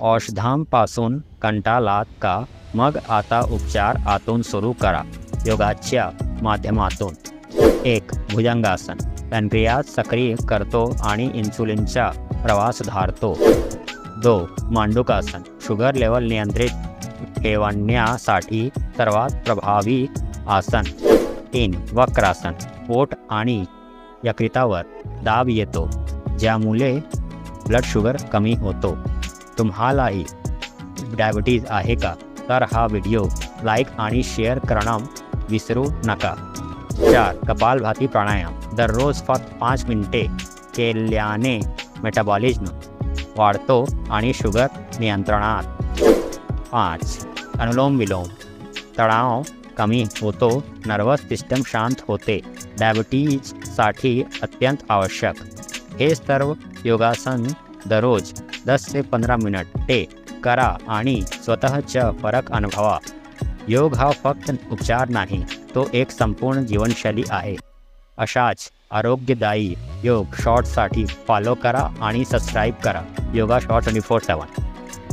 औषधांपासून कंटाळलात का? मग आता उपचार आतून सुरू करा. योगाच्या माध्यमातून. एक भुजंगासन. पॅनक्रियाज सक्रिय करतो आणि इन्सुलिनचा प्रवास सुधारतो. दो मांडुकासन. शुगर लेवल नियंत्रित ठेवण्यासाठी सर्वात प्रभावी आसन. तीन वक्रासन. पोट आणि यकृतावर दाब येतो ज्यामुळे ब्लड शुगर कमी होतो. तुम्हालाही डायबिटीज आहे का? तर हा व्हिडिओ लाईक आणि शेअर करणं विसरू नका. चार कपालभाती प्राणायाम. दररोज फक्त पाच मिनिटे केल्याने मेटाबॉलिझम वाढतो आणि शुगर नियंत्रणात. पाच अनुलोम विलोम. तणाव कमी होतो नर्वस सिस्टम शांत होते. डायबिटीजसाठी अत्यंत आवश्यक. हे सर्व योगासन दररोज दस ते पंधरा मिनिटे. करा आणि स्वतःच्या फरक अनुभवा. योग हा फक्त उपचार नाही तो एक संपूर्ण जीवनशैली आहे. अशाच आरोग्यदायी योग शॉर्टसाठी फॉलो करा आणि सबस्क्राईब करा. Yoga short twenty four seven